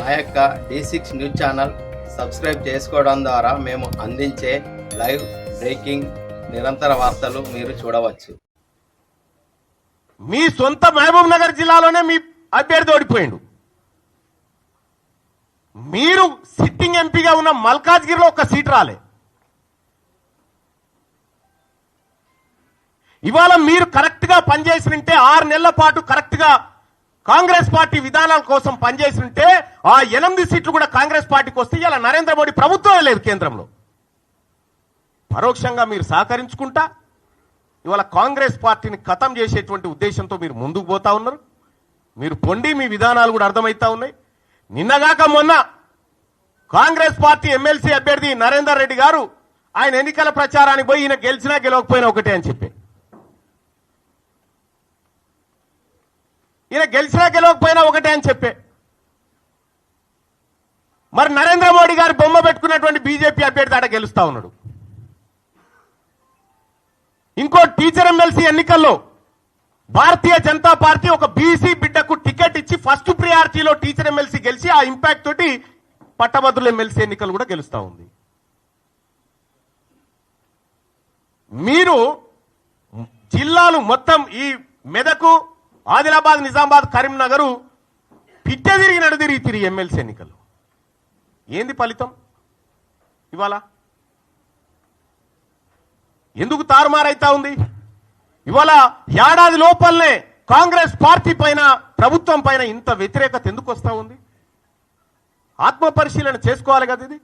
మా యొక్క D six news channel subscribe చేసుకోవడం ద్వారా మేము అందించే లైవ్ బ్రేకింగ్ నిరంతర వార్తలు మీరు చూడవచ్చు. మీ సొంత మహబూబ్ నగర్ జిల్లాలోనే మీ అభ్యర్థి ఓడిపోయిండు. మీరు సిట్టింగ్ ఎంపీగా ఉన్న మల్కాజ్గిరిలో ఒక సీట్ రాలే. ఇవాళ మీరు కరెక్ట్గా పనిచేసినంటే ఆరు నెలల పాటు కరెక్ట్గా కాంగ్రెస్ పార్టీ విధానాల కోసం పనిచేసింటే ఆ ఎనిమిది సీట్లు కూడా కాంగ్రెస్ పార్టీకి వస్తే ఇలా నరేంద్ర మోడీ ప్రభుత్వమే లేదు కేంద్రంలో. పరోక్షంగా మీరు సహకరించుకుంటా ఇవాళ కాంగ్రెస్ పార్టీని ఖతం చేసేటువంటి ఉద్దేశంతో మీరు ముందుకు పోతా ఉన్నారు. మీరు పొండి మీ విధానాలు కూడా అర్థమవుతా ఉన్నాయి. నిన్నగాక మొన్న కాంగ్రెస్ పార్టీ ఎమ్మెల్సీ అభ్యర్థి నరేందర్ రెడ్డి గారు ఆయన ఎన్నికల ప్రచారానికి పోయి ఈయన గెలిచినా గెలవకపోయినా ఒకటే అని చెప్పి. ఈయన గెలిచినా గెలవకపోయినా ఒకటే అని చెప్పే. మరి నరేంద్ర మోడీ గారు బొమ్మ పెట్టుకున్నటువంటి బీజేపీ అభ్యర్థి ఆడ గెలుస్తా ఉన్నాడు. ఇంకో టీచర్ ఎమ్మెల్సీ ఎన్నికల్లో భారతీయ జనతా పార్టీ ఒక బీసీ బిడ్డకు టికెట్ ఇచ్చి ఫస్ట్ ప్రియారిటీలో టీచర్ ఎమ్మెల్సీ గెలిచి ఆ ఇంపాక్ట్ తోటి పట్టభద్రుల ఎమ్మెల్సీ ఎన్నికలు కూడా గెలుస్తా ఉంది. మీరు జిల్లాలు మొత్తం ఈ మెదకు ఆదిలాబాద్ నిజామాబాద్ కరీంనగర్ పిట్ట తిరిగి నడుదిరిగి తిరిగి ఎమ్మెల్సీ ఎన్నికలు. ఏంది ఫలితం? ఇవాళ? ఎందుకు తారుమారైతా ఉంది? ఇవాళ ఏడాది లోపలనే కాంగ్రెస్ పార్టీ పైన ప్రభుత్వం పైన ఇంత వ్యతిరేకత ఎందుకు వస్తూ ఉంది? ఆత్మ పరిశీలన చేసుకోవాలి కదా ఇది.